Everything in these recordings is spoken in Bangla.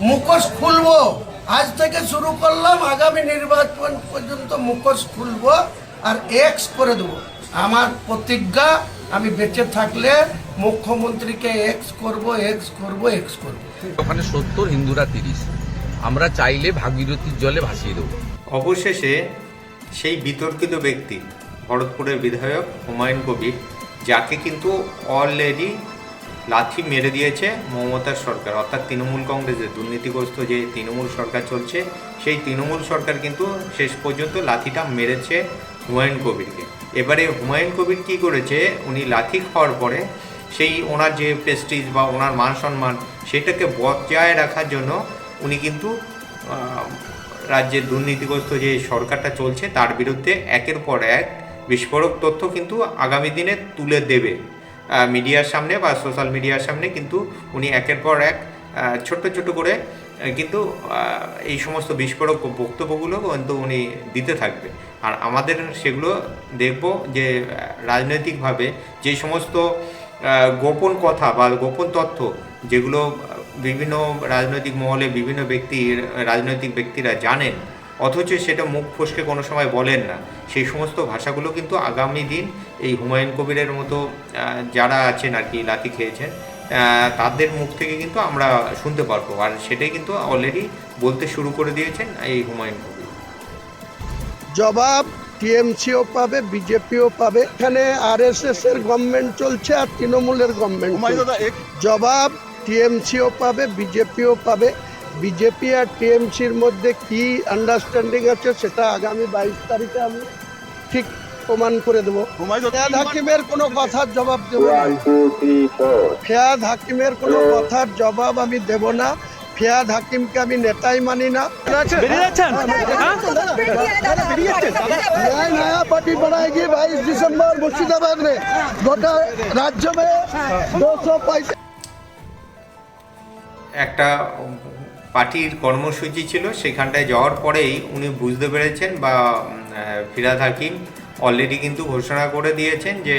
মুখোশ খুলবো। আজ থেকে শুরু করলাম আগামী নির্বাচন পর্যন্ত মুখোশ খুলবো আর এক্স করে দেবো। আমার প্রতিজ্ঞা আমি বেঁচে থাকলে মুখ্যমন্ত্রীকে এক্স করব এক্স করব এক্স করব। ওখানে সত্তর হিন্দুরা তিরিশ। আমরা চাইলে ভাগীরথীর জলে ভাসিয়ে দেবো। অবশেষে সেই বিতর্কিত ব্যক্তি ভরতপুরের বিধায়ক হুমায়ুন কবির যাকে কিন্তু অলরেডি লাথি মেরে দিয়েছে মমতার সরকার, অর্থাৎ তৃণমূল কংগ্রেসের দুর্নীতিগ্রস্ত যে তৃণমূল সরকার চলছে, সেই তৃণমূল সরকার কিন্তু শেষ পর্যন্ত লাথিটা মেরেছে হুমায়ুন কবিরকে। এবারে হুমায়ুন কবির কী করেছে, উনি লাথি খাওয়ার পরে সেই ওনার যে প্রেস্টিজ বা ওনার মান সম্মান, সেটাকে বজায় রাখার জন্য উনি কিন্তু রাজ্যের দুর্নীতিগ্রস্ত যে সরকারটা চলছে, তার বিরুদ্ধে একের পর এক বিস্ফোরক তথ্য কিন্তু আগামী দিনে তুলে দেবে। মিডিয়ার সামনে বা সোশ্যাল মিডিয়ার সামনে কিন্তু উনি একের পর এক ছোট্ট ছোট করে কিন্তু এই সমস্ত বিস্ফোরক বক্তব্যগুলো কিন্তু উনি দিতে থাকবে। আর আমাদের সেগুলো দেখব যে রাজনৈতিকভাবে যে সমস্ত গোপন কথা বা গোপন তথ্য যেগুলো বিভিন্ন রাজনৈতিক মহলে বিভিন্ন ব্যক্তির রাজনৈতিক ব্যক্তিরা জানেন অথচ সেটা মুখ ফসকে কোনো সময় বলেন না। সেই সমস্ত ভাষাগুলো কিন্তু আগামী দিন এই হুমায়ুন কবিরের মতো যারা আছেন আর কি লাথি খেয়েছেন তাদের মুখ থেকে কিন্তু আমরা শুনতে পারব। আর সেটাই কিন্তু অলরেডি বলতে শুরু করে দিয়েছেন এই হুমায়ুন কবির। জবাব টিএমসিও পাবে বিজেপিও পাবে। এখানে আরএসএস এর গভর্নমেন্ট চলছে আর তৃণমূলের গভর্নমেন্ট জবাব টিএমসিও পাবে বিজেপিও পাবে। বিজেপি আর টিএমসির মধ্যে কি আন্ডারস্ট্যান্ডিং আছে সেটা আগামী বাইশ তারিখে আমি ঠিক প্রমাণ করে দেবো ফেয়াদ হাকিমের কোনো কথার জবাব দেব না ফেয়াদ হাকিমের কোনো কথার জবাব আমি দেব না ফেয়াদ হাকিমকে আমি নেতাই মানি না বেরিয়ে যাচ্ছেন नया नया पार्टी बनाएगी बाईस दिसंबर मुर्शिदाबाद में गोटा राज्य में दो सौ पैंतीस একটা পার্টির কর্মসূচি ছিল, সেখানটায় যাওয়ার পরেই উনি বুঝতে পেরেছেন বা ফিরাদ হাকিম অলরেডি কিন্তু ঘোষণা করে দিয়েছেন যে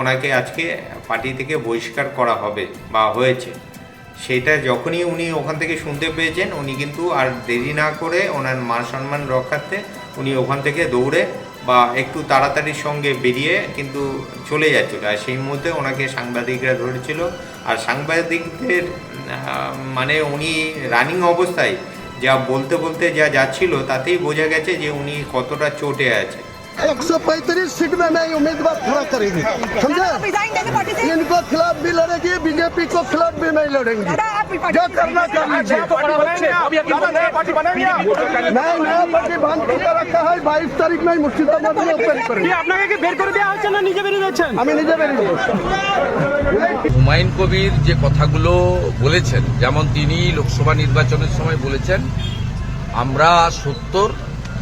ওনাকে আজকে পার্টি থেকে বহিষ্কার করা হবে বা হয়েছে। সেটা যখনই উনি ওখান থেকে শুনতে পেয়েছেন, উনি কিন্তু আর দেরি না করে ওনার মান সম্মান রক্ষার্থে উনি ওখান থেকে দৌড়ে বা একটু তাড়াতাড়ির সঙ্গে বেরিয়ে কিন্তু চলে যাচ্ছিল। আর সেই মুহূর্তে ওনাকে সাংবাদিকরা ধরেছিল আর সাংবাদিকদের মানে উনি রানিং অবস্থায় যা বলতে বলতে যা যাচ্ছিল তাতেই বোঝা গেছে যে উনি কতটা চোটে আছে। एक सौ पैंतीस सीट में नहीं उम्मीदवार खड़ा करेंगे समझे आप रिजाइन देंगे पार्टी से इनको खिलाफ भी लड़ेगी बीजेपी को खिलाफ भी नहीं लड़ेंगे दादा आप भी पार्टी जो करना कर लीजिए नहीं नया पार्टी बांध के रखा है बाईस तारीख में ही मुर्शिदाबाद में ओपन কি करेंगे আপনাকে কি বের করে দেওয়া হচ্ছে না নিজে বেরিয়ে যাচ্ছেন আমি নিজে বেরিয়ে হুমায়ুন কবির যে কথাগুলো বলেছেন যেমন তিনি লোকসভা নির্বাচনের সময় বলেছেন আমরা সত্তর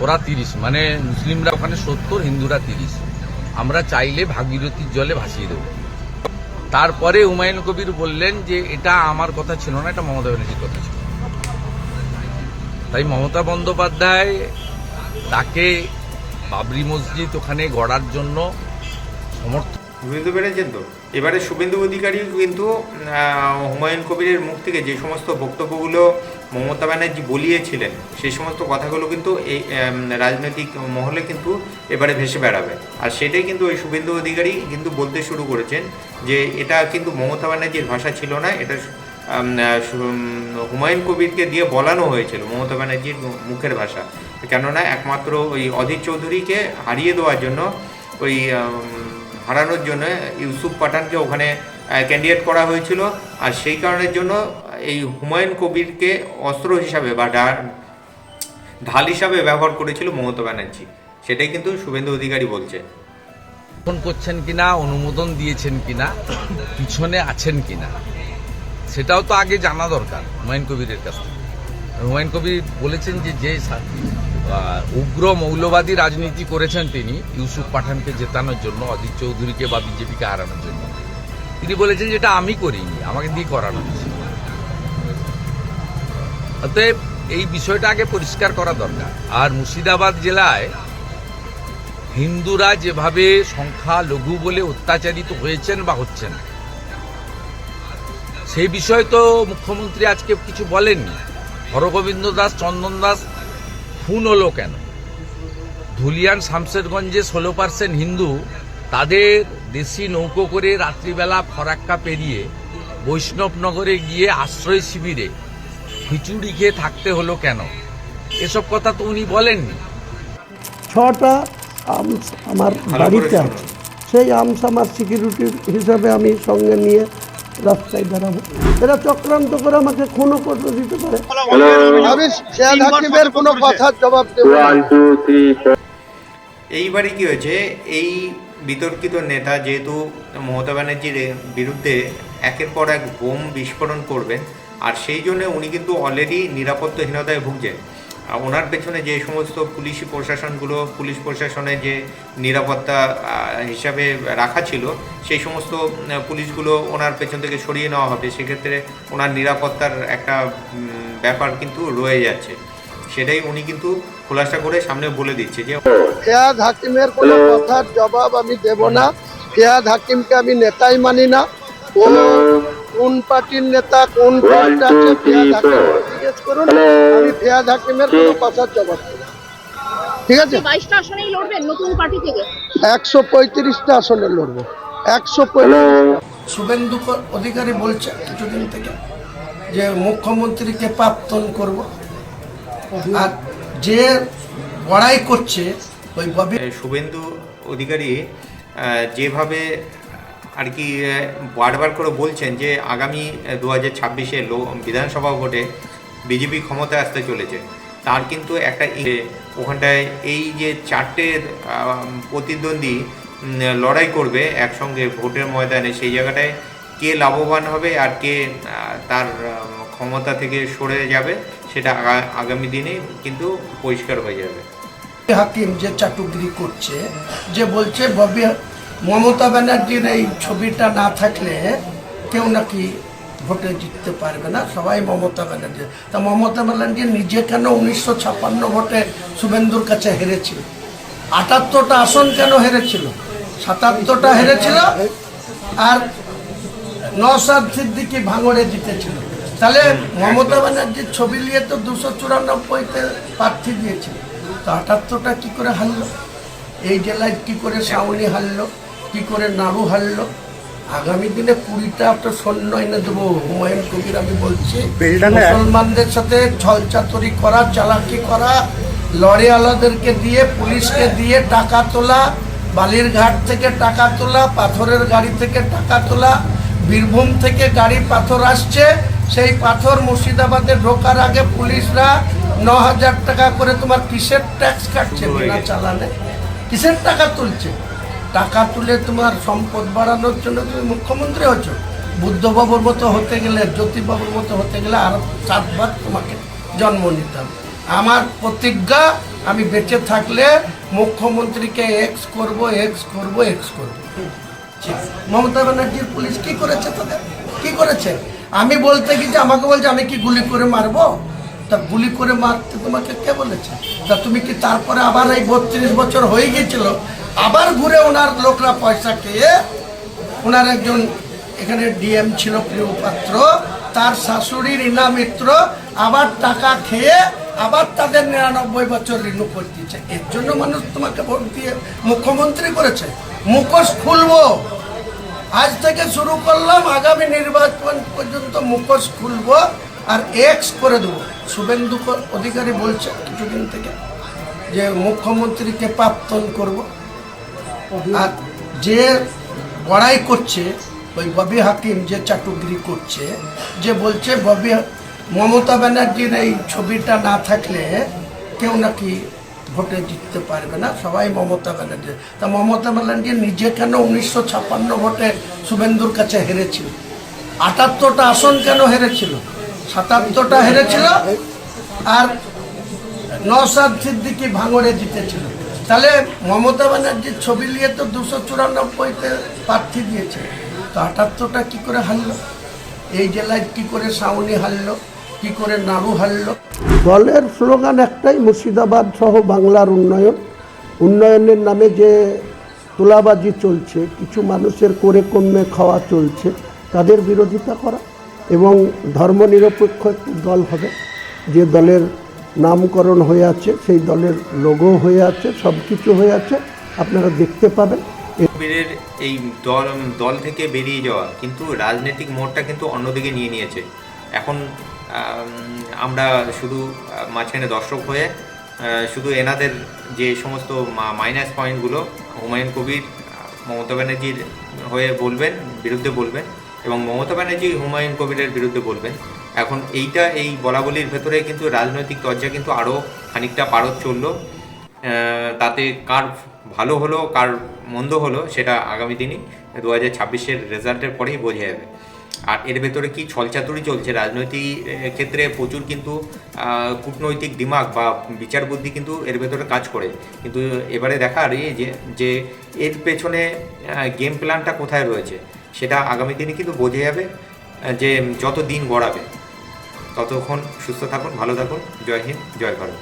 ওরা তিরিশ মানে মুসলিমরা ওখানে সত্তর, হিন্দুরা তিরিশ। আমরা চাইলে ভাগীরথীর জলে ভাসিয়ে দেব। তারপরে হুমায়ুন কবির বললেন যে, এটা আমার কথা ছিল না, এটা মমতা ব্যানার্জির কথা ছিল। তাই মমতা বন্দ্যোপাধ্যায় তাকে বাবরি মসজিদ ওখানে গড়ার জন্য সমর্থন বুঝতে পেরেছেন তো এবারে শুভেন্দু অধিকারী কিন্তু হুমায়ুন কবিরের মুখ থেকে যে সমস্ত বক্তব্যগুলো মমতা ব্যানার্জি বলিয়েছিলেন, সেই সমস্ত কথাগুলো কিন্তু এই রাজনৈতিক মহলে কিন্তু এবারে ভেসে বেড়াবে। আর সেটাই কিন্তু ওই শুভেন্দু অধিকারী কিন্তু বলতে শুরু করেছেন যে এটা কিন্তু মমতা ব্যানার্জির ভাষা ছিল না, এটা হুমায়ুন কবিরকে দিয়ে বলানো হয়েছিল মমতা ব্যানার্জির মুখের ভাষা। কেননা একমাত্র ওই অধীর চৌধুরীকে হারিয়ে দেওয়ার জন্য, ওই হারানোর জন্য ইউসুফ পাঠানকে ওখানে ক্যান্ডিডেট করা হয়েছিল। আর সেই কারণের জন্য এই হুমায়ুন কবিরকে অস্ত্র হিসাবে বা ঢাল হিসাবে ব্যবহার করেছিল মমতা ব্যানার্জি। সেটাই কিন্তু শুভেন্দু অধিকারী বলছে। ফোন করছেন কিনা, অনুমোদন দিয়েছেন কিনা, পিছনে আছেন কিনা, সেটাও তো আগে জানা দরকার হুমায়ুন কবিরের কাছ থেকে। হুমায়ুন কবির বলেছেন যে যে উগ্র মৌলবাদী রাজনীতি করেছেন তিনি, ইউসুফ পাঠানকে জেতানোর জন্য, অজিত চৌধুরীকে বা বিজেপিকে হারানোর জন্য। তিনি বলেছেন যেটা আমি করিনি, আমাকে দিয়ে করানো হয়েছে। অতএব এই বিষয়টা আগে পরিষ্কার করা দরকার। আর মুর্শিদাবাদ জেলায় হিন্দুরা যেভাবে সংখ্যা লঘু বলে অত্যাচারিত হয়েছেন বা হচ্ছেন, সেই বিষয়ে তো মুখ্যমন্ত্রী আজকে কিছু বলেননি। হরগোবিন্দ দাস, চন্দন দাস, খুন হলো কেন? ধুলিয়ান শামশেরগঞ্জে ষোলো পার্সেন্ট হিন্দু তাদের দেশি নৌকো করে রাত্রিবেলা ফরাক্কা পেরিয়ে বৈষ্ণবনগরে গিয়ে আশ্রয় শিবিরে খিচুড়ি খেয়ে থাকতে হলো কেন? এসব কথা তো উনি বলেননি। ছটা আর্মস আমার বাড়িতে আছে। সেই আর্মস আমার সিকিউরিটির হিসাবে আমি সঙ্গে নিয়ে রাস্তায় দাঁড়াবো এরা চক্রান্ত করে আমাকে খুনও করতে দিতে পারে। আমি হাকিমের কোনো কথার জবাব দেবো এইবারে কি হয়েছে? এই বিতর্কিত নেতা যেহেতু মমতা ব্যানার্জির বিরুদ্ধে একের পর এক বোম বিস্ফোরণ করবেন আর সেই জন্য উনি কিন্তু অলরেডি নিরাপত্তাহীনতায় ভুগছেন। আর ওনার পেছনে যে সমস্ত পুলিশি প্রশাসনগুলো পুলিশ প্রশাসনের যে নিরাপত্তা হিসাবে রাখা ছিল সেই সমস্ত পুলিশগুলো ওনার পেছন থেকে সরিয়ে নেওয়া হবে। সেক্ষেত্রে ওনার নিরাপত্তার একটা ব্যাপার কিন্তু রয়ে যাচ্ছে। সেটাই উনি কিন্তু খোলাসা করে সামনে বলে দিচ্ছে যে ফেয়াদ হাকিমের কোনো কথার জবাব আমি দেব না। ফেয়াদ হাকিমকে আমি নেতাই মানি না। ও কোন পার্টির নেতা কোন পোস্ট আছে ফেয়াদ হাকিম জিজ্ঞেস করুন আমি ফেয়াদ হাকিমের কোনো কথার জবাব ঠিক আছে? বাইশটা আসনেই লড়বেন নতুন পার্টি থেকে। একশো পঁয়ত্রিশটা আসনে লড়বো। একশো পঁয়ত্রিশ শুভেন্দু অধিকারী বলছে কিছুদিন থেকে যে মুখ্যমন্ত্রীকে প্রাপ্তন করব। আর যে বড়াই করছে ওই শুভেন্দু অধিকারী আহ, যেভাবে আর কি বারবার করে বলছেন যে আগামী দু হাজার ছাব্বিশে বিধানসভা ভোটে বিজেপি ক্ষমতায় আসতে চলেছে। তার কিন্তু একটা ওখানটায় এই যে চারটে প্রতিদ্বন্দ্বী লড়াই করবে একসঙ্গে ভোটের ময়দানে, সেই জায়গাটায় কে লাভবান হবে আর কে তার ক্ষমতা থেকে সরে যাবে, সেটা আগামী দিনে কিন্তু পরিষ্কার হয়ে যাবে। হাকিম যে চাটুগিরি করছে, যে বলছে ববি মমতা ব্যানার্জির এই ছবিটা না থাকলে কেউ নাকি ভোটে জিততে পারবে না। সবাই মমতা ব্যানার্জি। তা মমতা ব্যানার্জি নিজে কেন উনিশশো ছাপ্পান্ন ভোটে শুভেন্দুর কাছে হেরেছিল? আটাত্তরটা আসন কেন হেরেছিল? সাতাত্তরটা হেরেছিল আর নসাদ সিদ্দিকি ভাঙড়ে জিতেছিল। তাহলে মমতা ব্যানার্জির ছবি নিয়ে তো দুশো চুরানব্বইতে প্রার্থী দিয়েছিল। তো আটাত্তরটা কি করে হারলো? এই জেলায় কি করে সাউনি হারলো? কি করে নাড়ু হারলো? আগামী দিনে কুড়িটা তো সৈন্য এনে দেবো। হুমায়ুন কবির আমি বলছি মুসলমানদের সাথে ছলচাতুরি করা চালাকি করা লরিওয়ালাদেরকে দিয়ে পুলিশকে দিয়ে টাকা তোলা বালির ঘাট থেকে টাকা তোলা পাথরের গাড়ি থেকে টাকা তোলা বীরভূম থেকে গাড়ি পাথর আসছে সেই পাথর মুর্শিদাবাদে ঢোকার আগে পুলিশরা ন হাজার টাকা করে তোমার কিসের ট্যাক্স কাটছে বিনা চালানে? কিসের টাকা তুলছে? টাকা তুলে তোমার সম্পদ বাড়ানোর জন্য তুমি মুখ্যমন্ত্রী হচ্ছ। বুদ্ধবাবুর মতো হতে গেলে জ্যোতিবাবুর মতো হতে গেলে আরও চারবার তোমাকে জন্ম নিতে হবে। আমার প্রতিজ্ঞা আমি বেঁচে থাকলে মুখ্যমন্ত্রীকে এক্স করব এক্স করব এক্স করব। মমতা ব্যানার্জির পুলিশ কি করেছে তাদের? কি করেছে? আমি বলতে গেছি আমাকে বলছে আমি কি গুলি করে মারবো? তা গুলি করে মারতে তোমাকে কে বলেছে? তা তুমি কি তারপরে আবার এই বত্রিশ বছর হয়ে গিয়েছিল, আবার ঘুরে ওনার লোকরা পয়সা খেয়ে ওনার একজন এখানে ডিএম ছিল প্রিয় পাত্র, তার শাশুড়ি রীনা মিত্র আবার টাকা খেয়ে আবার তাদের নিরানব্বই বছর রিনু করে দিয়েছে এর জন্য মানুষ তোমাকে ভোট দিয়ে মুখ্যমন্ত্রী করেছে। মুখোশ খুলবো। আজ থেকে শুরু করলাম, আগামী নির্বাচন পর্যন্ত মুখোশ খুলবো। আর এক্স করে দেবো। শুভেন্দু অধিকারী বলছে কিছুদিন থেকে যে মুখ্যমন্ত্রীকে প্রাপ্তন করব। আর যে বড়াই করছে, ওই ববি হাকিম যে চাটুগিরি করছে, যে বলছে ববি মমতা ব্যানার্জির এই ছবিটা না থাকলে কেউ নাকি ভোটে জিততে পারবে না। সবাই মমতা ব্যানার্জি। তা মমতা ব্যানার্জি নিজে কেন উনিশশো ছাপ্পান্ন ভোটে শুভেন্দুর কাছে হেরেছিল? আটাত্তরটা আসন কেন হেরেছিল? সাতাত্তরটা হেরেছিল আর নসাদ সিদ্দিকি ভাঙড়ে জিতেছিল। তাহলে মমতা ব্যানার্জির ছবি নিয়ে তো দুশো চুরানব্বইতে প্রার্থী দিয়েছে। তো আটাত্তরটা কী করে হারলো? এই জেলায় কি করে সাউনি হারলো? কি করে নাড়ু হারলো? দলের স্লোগান একটাই, মুর্শিদাবাদ সহ বাংলার উন্নয়ন। উন্নয়নের নামে যে তোলাবাজি চলছে, কিছু মানুষের করে কমে খাওয়া চলছে, তাদের বিরোধিতা করা। এবং ধর্মনিরপেক্ষ দল হবে। যে দলের নামকরণ হয়ে আছে, সেই দলের লোগো হয়ে আছে সব কিছু হয়ে আছে। আপনারা দেখতে পাবেন। কবিরের এই দল দল থেকে বেরিয়ে যাওয়া কিন্তু রাজনৈতিক মোড়টা কিন্তু অন্যদিকে নিয়ে নিয়েছে। এখন আমরা শুধু মাঝখানে দর্শক হয়ে শুধু এনাদের যে সমস্ত মাইনাস পয়েন্টগুলো হুমায়ুন কবির, মমতা ব্যানার্জির হয়ে বলবেন, বিরুদ্ধে বলবেন এবং মমতা ব্যানার্জি হুমায়ুন কবিরের বিরুদ্ধে বলবেন, এখন এইটা এই বলাবলির ভেতরে কিন্তু রাজনৈতিক দরজা কিন্তু আরও খানিকটা পারদ চলল। তাতে কার ভালো হলো, কার মন্দ হলো সেটা আগামী দিনই দু হাজার ছাব্বিশের রেজাল্টের পরেই বোঝা যাবে। আর এর ভেতরে কি ছলচাতুরি চলছে? রাজনৈতিক ক্ষেত্রে প্রচুর কিন্তু কূটনৈতিক দিমাগ বা বিচার বুদ্ধি কিন্তু এর ভেতরে কাজ করে। কিন্তু এবারে দেখার যে যে এর পেছনে গেম প্ল্যানটা কোথায় রয়েছে? সেটা আগামী দিনে কিন্তু বোঝা যাবে যে যত দিন গড়াবে, ততক্ষণ সুস্থ থাকুন, ভালো থাকুন, জয় হিন্দ, জয় ভারত।